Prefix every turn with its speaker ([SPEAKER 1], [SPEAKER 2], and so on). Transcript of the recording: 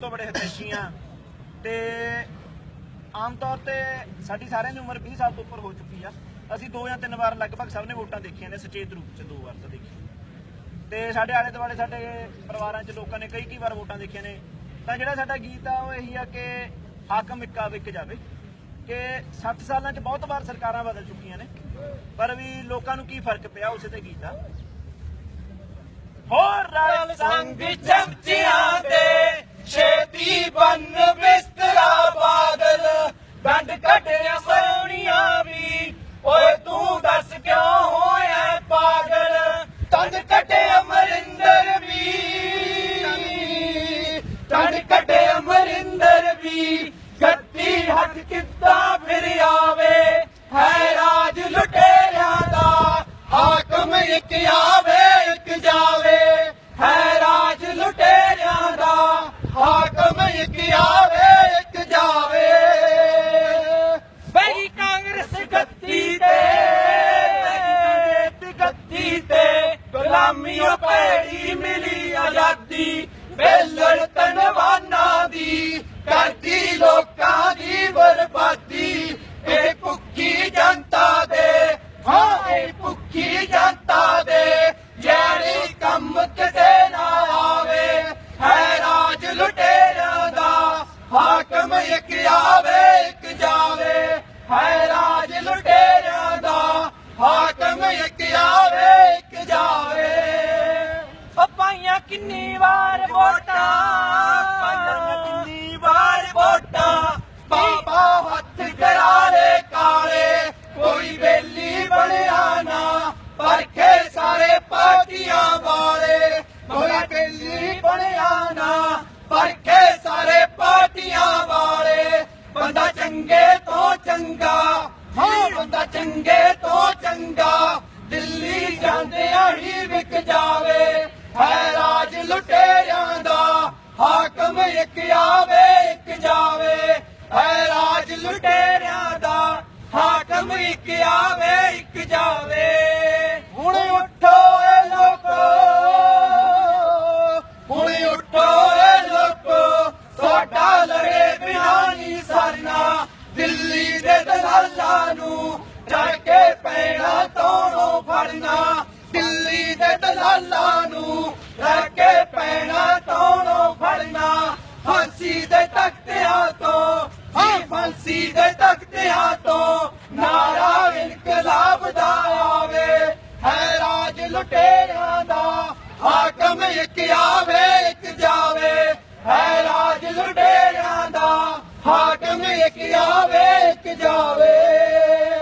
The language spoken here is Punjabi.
[SPEAKER 1] ਤੋਂ ਬੜੇ ਹਿਤੈਸ਼ੀ ਆ। ਤੇ ਆਮ ਤੌਰ ਤੇ ਸਾਡੀ ਸਾਰਿਆਂ ਦੀ ਉਮਰ 20 ਸਾਲ ਤੋਂ ਉੱਪਰ ਹੋ ਚੁੱਕੀ ਆ। ਅਸੀਂ ਦੋ ਜਾਂ ਤਿੰਨ ਵਾਰ ਲਗਭਗ ਸਭ ਨੇ ਵੋਟਾਂ ਦੇਖੀਆਂ ਨੇ, ਸੁਚੇਤ ਰੂਪ ਚ ਦੋ ਵਾਰ ਤਾਂ ਦੇਖੀ ਤੇ ਸਾਡੇ ਆਲੇ ਦੁਆਲੇ ਸਾਡੇ ਪਰਿਵਾਰਾਂ ਚ ਲੋਕਾਂ ਨੇ ਕਈ ਕਈ ਵਾਰ ਵੋਟਾਂ ਦੇਖੀਆਂ ਨੇ। ਤਾਂ ਜਿਹੜਾ ਸਾਡਾ ਗੀਤ ਆ, ਉਹ ਇਹੀ ਆ ਕਿ ਹਾਕਮ ਇੱਕਾ ਵਿਕ ਜਾਵੇ। ਕਿ 60 ਸਾਲਾਂ ਚ ਬਹੁਤ ਵਾਰ ਸਰਕਾਰਾਂ ਬਦਲ ਚੁੱਕੀਆਂ ਨੇ। ਪਰ ਵੀ ਲੋਕਾਂ ਨੂੰ ਕੀ ਫ਼ਰਕ ਪਿਆ ਉਸੇ ਤੇ ਗੀਤ ਆ? ਹੋਰ ਰਲ ਸੰਗ
[SPEAKER 2] ਚਮਚਿਆਂ ਦੇ ਅਮਰਿੰਦਰ ਵੀ ਹੱਥ ਕਿੱਦਾਂ ਫਿਰ ਆਵੇ, ਹੈ ਰਾਜ ਲੁਟੇਰਿਆਂ ਦਾ, ਹਾਕਮ ਇੱਕ ਆਵੇ, ਇੱਕ ਜਾਵੇ। ਹੈ ਰਾਜ ਲੁਟੇਰਿਆਂ ਦਾ, ਹਾਕਮ ਇੱਕ ਆਵੇ, ਇੱਕ ਜਾਵੇ। ਬਈ ਕਾਂਗਰਸ ਗੱਦੀ ਤੇ, ਬਈ ਗੱਤੀ ਤੇ ਗੁਲਾਮੀਓ ਕਿੰਨੀ ਵਾਰ ਵੋਟਾਂ? ਪਾਈਆਂ ਕਿੰਨੀ ਵਾਰ ਵੋਟਾਂ? ਬਾਬਾ ਹੱਥ ਕਰਾਲੇ ਕਾਲੇ, ਕੋਈ ਬੇਲੀ ਬਣਿਆ ਨਾ, ਪਰਖੇ ਸਾਰੇ ਪਾਰਟੀਆਂ ਵਾਲੇ। ਕੋਈ ਬੇਲੀ ਬਣਿਆ ਨਾ, ਪਰਖੇ ਸਾਰੇ ਪਾਰਟੀਆਂ ਵਾਲੇ। ਬੰਦਾ ਚੰਗੇ ਤੋਂ ਚੰਗਾ, ਹਾਂ, ਬੰਦਾ ਚੰਗੇ ਤੋਂ ਚੰਗਾ, ਦਿੱਲੀ ਜਾਂਦਿਆਂ ਹੀ ਵਿਕ ਜਾਵੇ। ਹਾਕਮ ਇੱਕ ਆਵੇ ਇੱਕ ਜਾਵੇ ਹੈ ਰਾਜ ਲੁਟੇਰਿਆਂ ਦਾ। ਹਾਕਮ ਇੱਕ ਆਵੇ ਇੱਕ ਜਾਵੇ। ਫਾਂਸੀ ਦੇ ਤਖਤਿਆਂ ਤੋਂ ਨਾਰਾ ਇਨਕਲਾਬ ਦਾ ਆਵੇ, ਹੈ ਰਾਜ ਲੁਟੇਰਿਆਂ ਦਾ, ਹਾਕਮ ਇੱਕ ਆਵੇ, ਇੱਕ ਜਾਵੇ, ਹੈ ਰਾਜ ਲੁਟੇਰਿਆਂ ਦਾ, ਹਾਕਮ ਇੱਕ ਆਵੇ, ਇੱਕ ਜਾਵੇ।